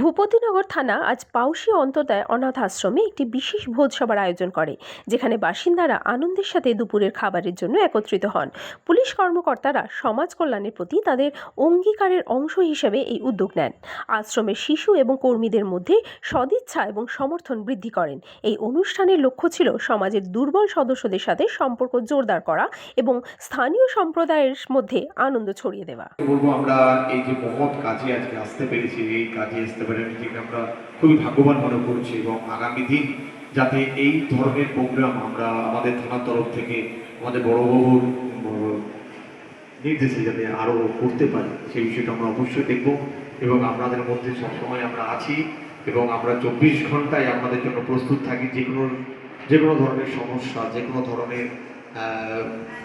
ভূপতিনগর থানা আজ পাউশি অন্তদায় অনাথ আশ্রমে একটি বিশেষ ভোজসভার আয়োজন করে, যেখানে বাসিন্দারা আনন্দের সাথে দুপুরের খাবারের জন্য একত্রিত হন। পুলিশ কর্মকর্তারা সমাজ কল্যাণের প্রতি তাদের অঙ্গীকারের অংশ হিসেবে এই উদ্যোগ নেন। আশ্রমের শিশু এবং কর্মীদের মধ্যে সদিচ্ছা এবং সমর্থন বৃদ্ধি করেন। এই অনুষ্ঠানের লক্ষ্য ছিল সমাজের দুর্বল সদস্যদের সাথে সম্পর্ক জোরদার করা এবং স্থানীয় সম্প্রদায়ের মধ্যে আনন্দ ছড়িয়ে দেওয়া। আমরা এই যে আজকে আসতে পেরেছি, এই কাজে আসতে পেরে নিজেকে আমরা খুবই ভাগ্যবান মনে করছি এবং আগামী দিন যাতে এই ধরনের প্রোগ্রাম আমরা আমাদের থানার তরফ থেকে আমাদের বড়বাবুর নির্দেশে যাতে আরও করতে পারি, সেই বিষয়টা আমরা অবশ্যই দেখব এবং আপনাদের মধ্যে সবসময় আমরা আছি এবং আমরা চব্বিশ ঘন্টায় আপনাদের জন্য প্রস্তুত থাকি যে কোনো যে কোনো ধরনের সমস্যা, যে কোনো ধরনের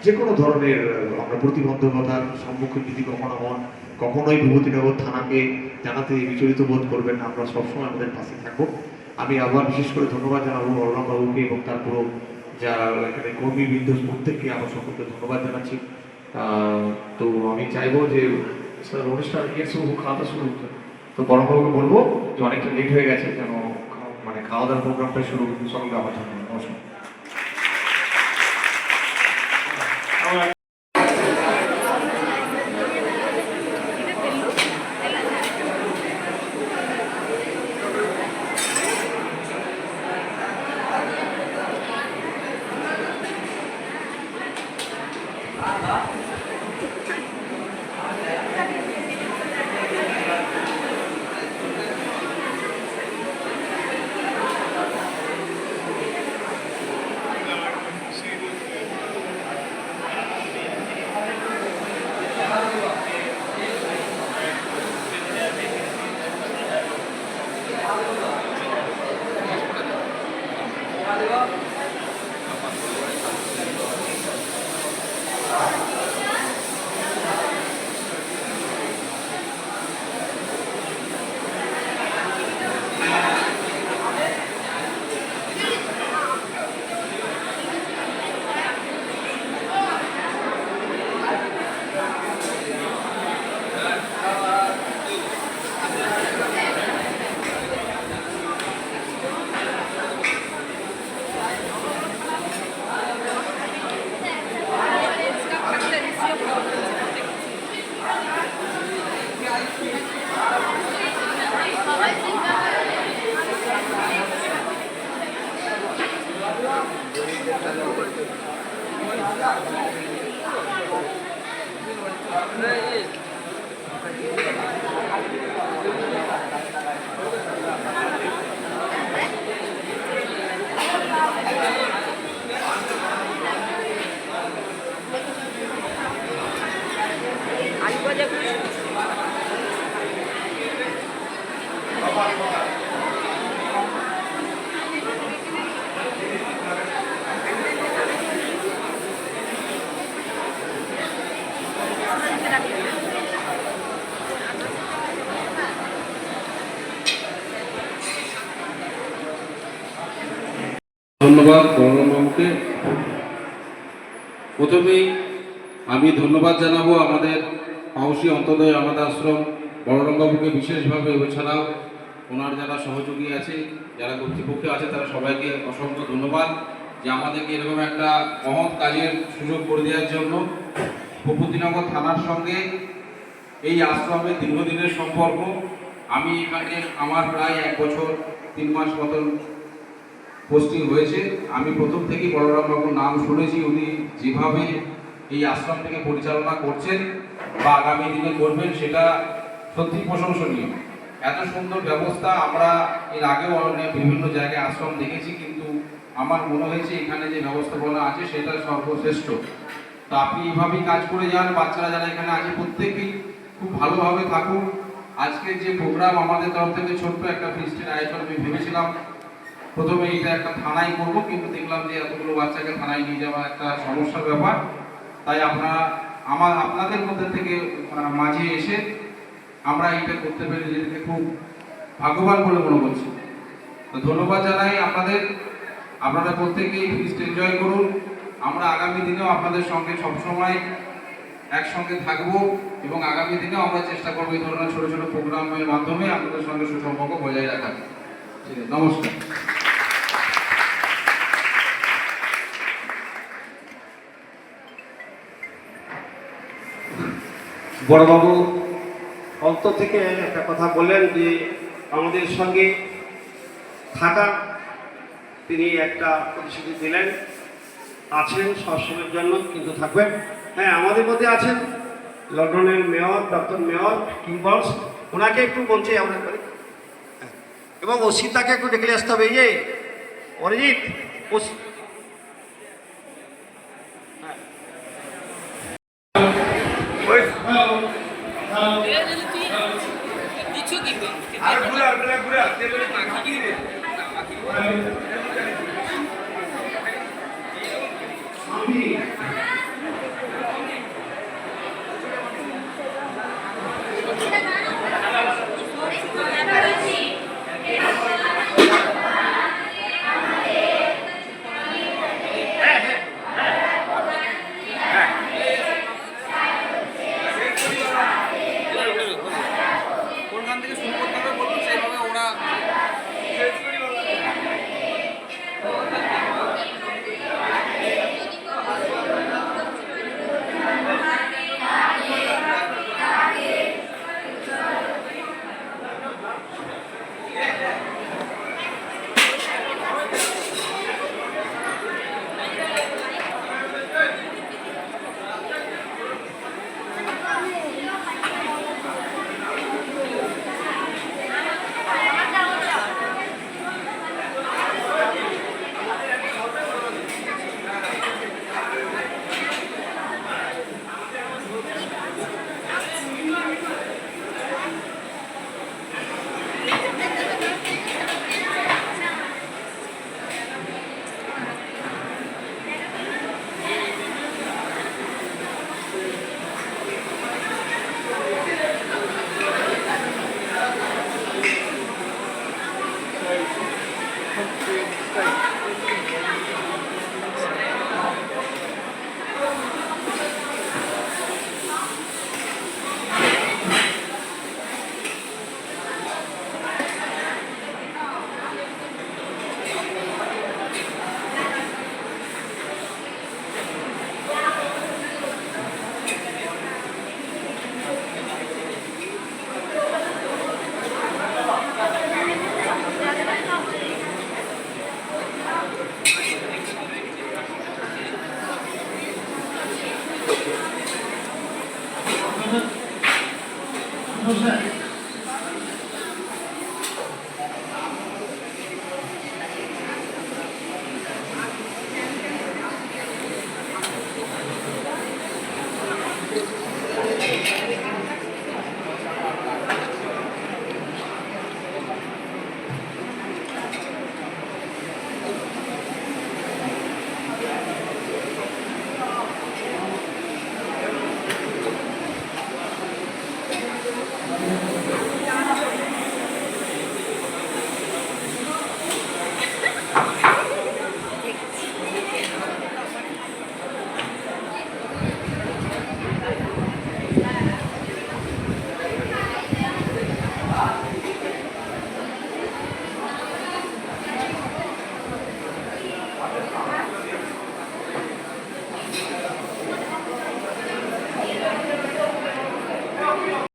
যে কোনো ধরনের আমরা প্রতিবন্ধকতার সম্মুখীন যদি কখনো হন কখনোই বিভূতিনগর থানাকে জানাতে বিচলিত বোধ করবেন না। আমরা সবসময় আমাদের পাশে থাকব। আমি আবার বিশেষ করে ধন্যবাদ জানাব বলরাম বাবুকে এবং তার পুরো যারা এখানে কর্মীবৃন্দ প্রত্যেককে আমার সকলকে ধন্যবাদ জানাচ্ছি। তো আমি চাইব যে স্যার অনুষ্ঠান ইয়ে শুরু খাওয়া শুরু। তো বড়বাবুকে বলব যে অনেকটা লেট হয়ে গেছে, যেন মানে খাওয়া দাওয়ার প্রোগ্রামটা শুরু সকলকে আমার জন্য নমস্কার। Thank you. ধন্যবাদ বড়বাবুকে প্রথমেই আমি ধন্যবাদ জানাব আমাদের পাউসি অন্তদয় অনাথ আশ্রম। বড়রঙ্গবাবুকে বিশেষভাবে এছাড়াও ওনার যারা সহযোগী আছে, যারা কর্তৃপক্ষ আছে, তারা সবাইকে অসংখ্য ধন্যবাদ যে আমাদেরকে এরকম একটা মহৎ কাজের সুযোগ করে দেওয়ার জন্য ভূপতিনগর থানার সঙ্গে এই আশ্রমের দীর্ঘদিনের সম্পর্ক। আমি এখানে আমার প্রায় এক বছর, তিন মাস মতন পোস্টিং হয়েছে। আমি প্রথম থেকেই বলরাম বাবুর নাম শুনেছি, উনি যেভাবে এই আশ্রমটিকে পরিচালনা করছেন বা আগামী দিনে করবেন, সেটা সত্যি প্রশংসনীয়। এত সুন্দর ব্যবস্থা আমরা এর আগেও অনেক বিভিন্ন জায়গায় আশ্রম দেখেছি, কিন্তু আমার মনে হয়েছে এখানে যে ব্যবস্থাপনা আছে, সেটা সর্বশ্রেষ্ঠ। তো আপনি এইভাবেই কাজ করে যান, বাচ্চারা যারা এখানে আছে প্রত্যেকেই খুব ভালোভাবে থাকুন আজকের যে প্রোগ্রাম আমাদের তরফ থেকে ছোট্ট একটা ফিস্টের আয়োজন, আমি ভেবেছিলাম প্রথমে এটা একটা থানায় করব, কিন্তু দেখলাম যে এতগুলো বাচ্চাকে থানায় নিয়ে যাওয়া একটা সমস্যার ব্যাপার। তাই আপনারা আমার, আপনাদের মধ্যে থেকে মাঝে এসে আমরা এটা করতে পেরে নিজেদেরকে খুব ভাগ্যবান বলে মনে করছি। তো ধন্যবাদ জানাই আপনাদের। আপনারা প্রত্যেকেই ফিস্ট এনজয় করুন। আমরা আগামী দিনেও আপনাদের সঙ্গে সবসময় একসঙ্গে থাকব এবং আগামী দিনে আমরা চেষ্টা করব এই ধরনের ছোটো ছোটো প্রোগ্রামের মাধ্যমে আপনাদের সঙ্গে সুসম্পর্ক বজায় রাখার। ঠিক আছে, নমস্কার। বড়বাবু অন্তর থেকে একটা কথা বললেন যে আমাদের সঙ্গে থাকা তিনি একটা প্রতিশ্রুতি দিলেন। আছেন সবসময়ের জন্য, কিন্তু থাকবেন। হ্যাঁ আমাদের মধ্যে আছেন লন্ডনের মেয়র ডক্টর মেয়র কিংবলস ওনাকে একটু বলছি আমরা করি। হ্যাঁ। এবং অসিতাকে একটু ডেকে আসতে হবে। এই যে, অরিজিৎ, অসি- আর ঘুরে ঘুরে ঘুরে না কি রে আমি